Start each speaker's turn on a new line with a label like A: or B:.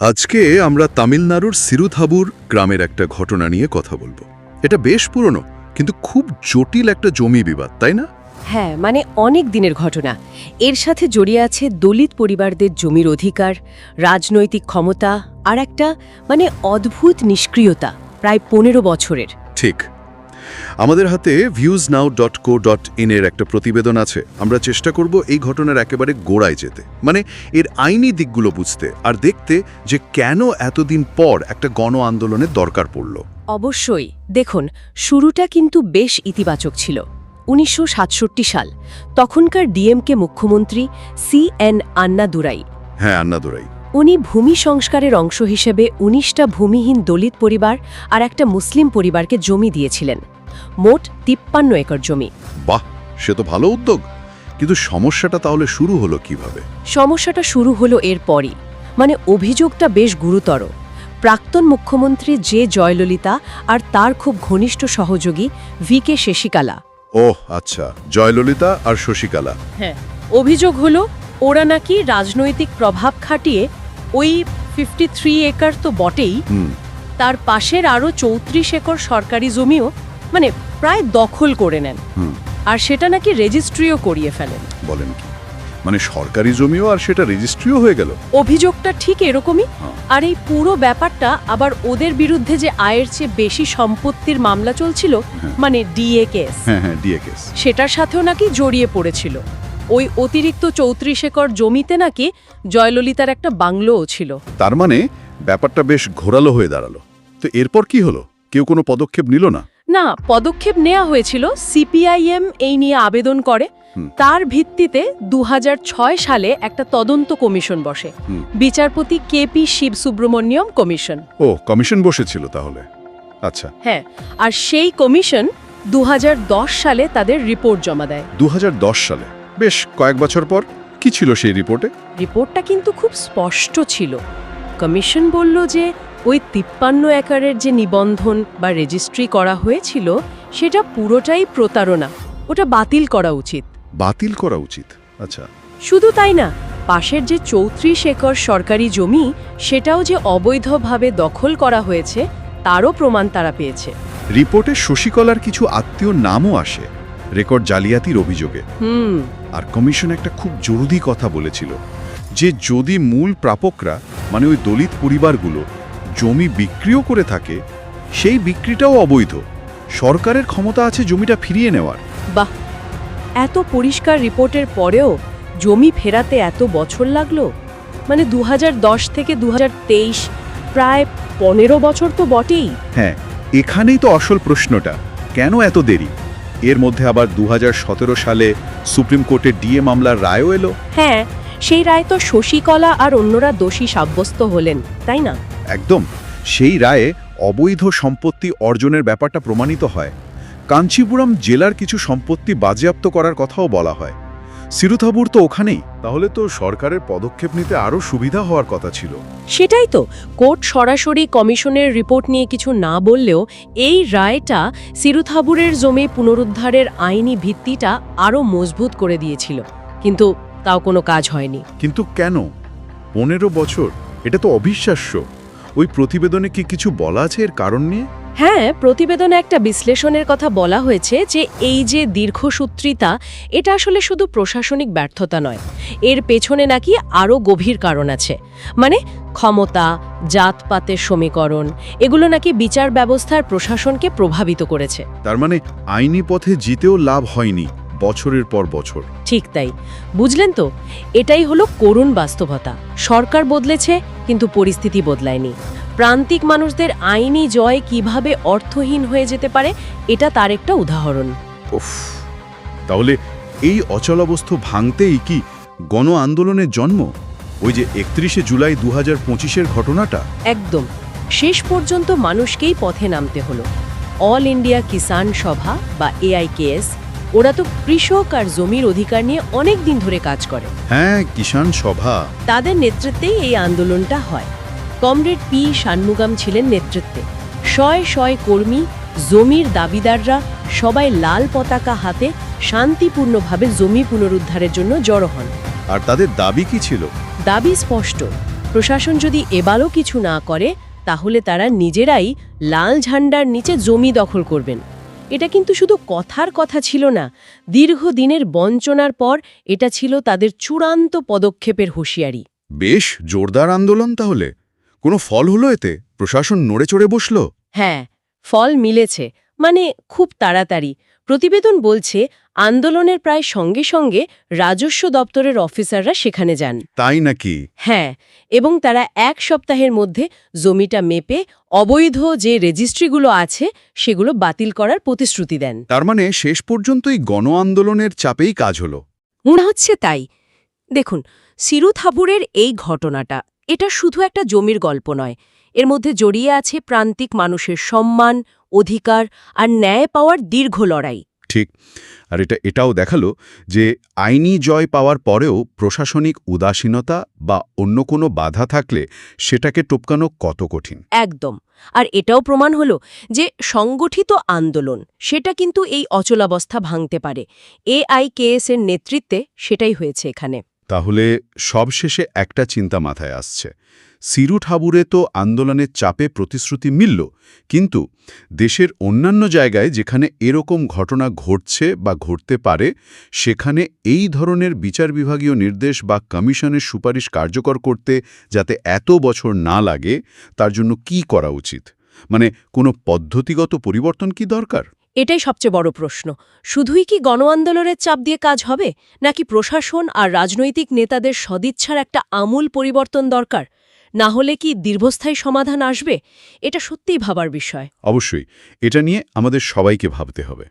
A: আজকে আমরা তামিলনাড়ুর সিরুথাবুর গ্রামের একটা ঘটনা নিয়ে কথা বলব। এটা বেশ পুরনো কিন্তু খুব জটিল একটা জমি বিবাদ তাই না?
B: হ্যাঁ মানে অনেক দিনের ঘটনা। এর সাথে জড়িয়ে আছে দলিত পরিবারদের জমির অধিকার রাজনৈতিক ক্ষমতা আর একটা মানে অদ্ভুত নিষ্ক্রিয়তা প্রায় পনেরো বছরের।
A: ঠিক। আমাদের হাতে views now dot co dot in এর একটা প্রতিবেদন আছে। আমরা চেষ্টা করব এই ঘটনার একেবারে গোড়ায় যেতে। মানে এর আইনি দিকগুলো বুঝতে আর দেখতে যে কেন এতদিন পর একটা গণ আন্দোলনের দরকার পড়ল।
B: অবশ্যই। দেখুন শুরুটা কিন্তু বেশ ইতিবাচক ছিল। উনিশশো সাতষট্টি সাল তখনকার ডিএমকে মুখ্যমন্ত্রী সি এন আন্নাদুরাই।
A: হ্যাঁ আন্নাদুরাই।
B: উনি ভূমি সংস্কারের অংশ হিসেবে উনিশটা ভূমিহীন দলিত পরিবার আর একটা মুসলিম পরিবারকে জমি দিয়েছিলেন। মোট তিপ্পান্ন একর জমি।
A: বাহ সে তো ভালো উদ্যোগ। কিন্তু সমস্যাটা তাহলে শুরু হলো কীভাবে?
B: সমস্যাটা শুরু হলো এরপরই মানে অভিযোগটা বেশ গুরুতর। প্রাক্তন মুখ্যমন্ত্রী জে জয়ললিতা আর তার খুব ঘনিষ্ঠ সহযোগী ভি কে শেষিকালা
A: ওহ আচ্ছা জয়ললিতা আর শশিকালা।
B: হ্যাঁ অভিযোগ হলো ওরা নাকি রাজনৈতিক প্রভাব খাটিয়ে ওই ফিফটি থ্রি একর তো বটেই। তার পাশের আরও চৌত্রিশ একর সরকারি জমিও মানে প্রায় দখল করে নেন। আর সেটা নাকি রেজিস্ট্রিও করিয়ে ফেলেন।
A: বলেন কি? মানে সরকারি জমিও আর সেটা রেজিস্ট্রিও হয়ে গেল?
B: অভিযোগটা ঠিক এরকমই।
A: হ্যাঁ।
B: আর এই পুরো ব্যাপারটা আবার ওদের বিরুদ্ধে যে আয়ের চেয়ে বেশি সম্পত্তির মামলা চলছিল
A: হ্যাঁ।
B: মানে ডিএ কেস।
A: হ্যাঁ হ্যাঁ ডিএ কেস।
B: সেটার সাথেও নাকি জড়িয়ে পড়েছিল। ওই অতিরিক্ত চৌত্রিশ একর জমিতে নাকি জয়ললিতার একটা বাংলোও ছিল।
A: তার মানে ব্যাপারটা বেশ ঘোরালো হয়ে দাঁড়াল। তো এরপর কি হলো? কেউ কোনো পদক্ষেপ নিল না?
B: না পদক্ষেপ নেওয়া হয়েছিল সিপিআইএম এই নিয়ে আবেদন করে। তার ভিত্তিতে দুহাজার ছয় সালে একটা তদন্ত কমিশন বসে। বিচারপতি K P Siva Subramaniam commission.
A: ও কমিশন বসেছিল তাহলে। আচ্ছা।
B: হ্যাঁ আর সেই কমিশন দু হাজার দশ সালে তাদের রিপোর্ট জমা দেয়।
A: দু হাজার দশ সালে? বেশ কয়েক বছর পর। কি ছিল সেই রিপোর্টে?
B: রিপোর্টটা কিন্তু খুব স্পষ্ট ছিল। কমিশন বলল যে ওই তিপ্পান্ন একরের যে নিবন্ধন বা রেজিস্ট্রি করা হয়েছিল সেটা পুরোটাই প্রতারণা। ওটা বাতিল করা উচিত।
A: বাতিল করা উচিত? আচ্ছা।
B: শুধু তাই না পাশের যে চৌত্রিশ একর সরকারি জমি সেটাও যে অবৈধভাবে দখল করা হয়েছে তারও প্রমাণ তারা পেয়েছে।
A: রিপোর্টে শশীকলার কিছু আত্মীয় নামও আসে রেকর্ড জালিয়াতির অভিযোগে।
B: হুম।
A: আর কমিশন একটা খুব জরুরি কথা বলেছিল যে যদি মূল প্রাপকরা মানে ওই দলিত পরিবারগুলো জমি বিক্রিও করে থাকে সেই বিক্রিটাও অবৈধ। সরকারের ক্ষমতা আছে জমিটা ফিরিয়ে নেওয়ার।
B: বাহ! এত পরিষ্কার রিপোর্টের পরেও জমি ফেরাতে এত বছর লাগল? মানে দু হাজার দশ থেকে দু হাজার তেইশ প্রায় পনেরো বছর তো বটেই।
A: হ্যাঁ এখানেই তো আসল প্রশ্নটা কেন এত দেরি? এর মধ্যে আবার দু হাজার সতেরো সালে সুপ্রিম কোর্টের ডিএ মামলার রায়ও এলো।
B: হ্যাঁ সেই রায় তো শশীকলা আর অন্যরা দোষী সাব্যস্ত হলেন তাই না?
A: একদম। সেই রায়ে অবৈধ সম্পত্তি অর্জনের ব্যাপারটা প্রমাণিত হয়। কাঞ্চিপুরম জেলার কিছু সম্পত্তি বাজেয়াপ্ত করার কথাও বলা হয়। সিরুথাবুর তো ওখানেই। তাহলে তো সরকারের পদক্ষেপ নিতে আরও সুবিধা হওয়ার কথা ছিল।
B: সেটাই তো। কোর্ট সরাসরি কমিশনের রিপোর্ট নিয়ে কিছু না বললেও এই রায়টা সিরুথাবুরের জমি পুনরুদ্ধারের আইনি ভিত্তিটা আরও মজবুত করে দিয়েছিল। কিন্তু তাও কোনো কাজ হয়নি।
A: কিন্তু কেন? পনেরো বছর? এটা তো অবিশ্বাস্য। ওই প্রতিবেদনে কি কিছু বলা আছে এর কারণ নিয়ে?
B: হ্যাঁ প্রতিবেদনে একটা বিশ্লেষণের কথা বলা হয়েছে যে এই যে দীর্ঘসূত্রিতা এটা আসলে শুধু প্রশাসনিক ব্যর্থতা নয়। এর পেছনে নাকি আরও গভীর কারণ আছে। মানে ক্ষমতা জাতপাতের সমীকরণ এগুলো নাকি বিচার ব্যবস্থার প্রশাসনকে প্রভাবিত করেছে।
A: তার মানে আইনি পথে জিতেও লাভ হয়নি। বছরের পর বছর।
B: ঠিক তাই। বুঝলেন তো? এটাই হলো করুণ বাস্তবতা। সরকার বদলেছে কিন্তু পরিস্থিতি বদলায়নি। প্রান্তিক মানুষদের আইনি জয় কীভাবে অর্থহীন হয়ে যেতে পারে এটা তার একটা উদাহরণ।
A: উফ তাহলে এই অচলাবস্থ ভাঙতেই কি গণ আন্দোলনের জন্ম? ওই যে একত্রিশে জুলাই দু হাজার পঁচিশের ঘটনাটা?
B: একদম। শেষ পর্যন্ত মানুষকেই পথে নামতে হলো। অল ইন্ডিয়া কিষাণ সভা বা এআইকেএস ওরা তো কৃষক আর জমির অধিকার নিয়ে অনেক দিন ধরে কাজ করে।
A: হ্যাঁ কিষাণ সভা।
B: তাদের নেতৃত্বেই এই আন্দোলনটা হয়। কমরেড পি শানমুগাম ছিলেন নেতৃত্বে। শয় শয় কর্মী জমির দাবিদাররা সবাই লাল পতাকা হাতে শান্তিপূর্ণভাবে জমি পুনরুদ্ধারের জন্য জড়ো হন।
A: আর তাদের দাবি কি ছিল?
B: দাবি স্পষ্ট। প্রশাসন যদি এবারও কিছু না করে তাহলে তারা নিজেরাই লাল ঝান্ডার নিচে জমি দখল করবেন। এটা কিন্তু শুধু কথার কথা ছিল না দীর্ঘদিনের বঞ্চনার পর এটা ছিল তাদের চূড়ান্ত পদক্ষেপের হুঁশিয়ারি।
A: বেশ জোরদার আন্দোলন তাহলে। কোনো ফল হলো এতে? প্রশাসন নড়ে চড়ে বসল?
B: হ্যাঁ ফল মিলেছে মানে খুব তাড়াতাড়ি। প্রতিবেদন বলছে আন্দোলনের প্রায় সঙ্গে সঙ্গে রাজস্ব দপ্তরের অফিসাররা সেখানে যান।
A: তাই নাকি?
B: হ্যাঁ এবং তারা এক সপ্তাহের মধ্যে জমিটা মেপে অবৈধ যে রেজিস্ট্রিগুলো আছে সেগুলো বাতিল করার প্রতিশ্রুতি দেন।
A: তার মানে শেষ পর্যন্তই গণ আন্দোলনের চাপেই কাজ হলো?
B: মনে হচ্ছে তাই। দেখুন সিরু থাবুরের এই ঘটনাটা এটা শুধু একটা জমির গল্প নয়। এর মধ্যে জড়িয়ে আছে প্রান্তিক মানুষের সম্মান অধিকার আর ন্যায় পাওয়ার দীর্ঘ লড়াই।
A: ঠিক। আর এটা এটাও দেখাল যে আইনি জয় পাওয়ার পরেও প্রশাসনিক উদাসীনতা বা অন্য কোনো বাধা থাকলে সেটাকে টপকানো কত কঠিন?
B: একদম। আর এটাও প্রমাণ হলো যে সংগঠিত আন্দোলন সেটা কিন্তু এই অচলাবস্থা ভাঙতে পারে। এআইকেএস এর নেতৃত্বে সেটাই হয়েছে এখানে।
A: তাহলে সবশেষে একটা চিন্তা মাথায় আসছে। সিরু ঠাবুরে তো আন্দোলনের চাপে প্রতিশ্রুতি মিলল, কিন্তু দেশের অন্যান্য জায়গায় যেখানে এরকম ঘটনা ঘটছে বা ঘটতে পারে, সেখানে এই ধরনের বিচার বিভাগীয় নির্দেশ বা কমিশনের সুপারিশ কার্যকর করতে যাতে এত বছর না লাগে, তার জন্য কি করা উচিত? মানে কোনো পদ্ধতিগত পরিবর্তন কি দরকার?
B: এটাই সবচেয়ে বড় প্রশ্ন। শুধুই কি গণ আন্দোলনের চাপ দিয়ে কাজ হবে, নাকি প্রশাসন আর রাজনৈতিক নেতাদের সদিচ্ছার একটা আমূল পরিবর্তন দরকার? না হলে কি দীর্ঘস্থায়ী সমাধান আসবে? এটা সত্যিই ভাবার বিষয়।
A: অবশ্যই। এটা নিয়ে আমাদের সবাইকে ভাবতে হবে।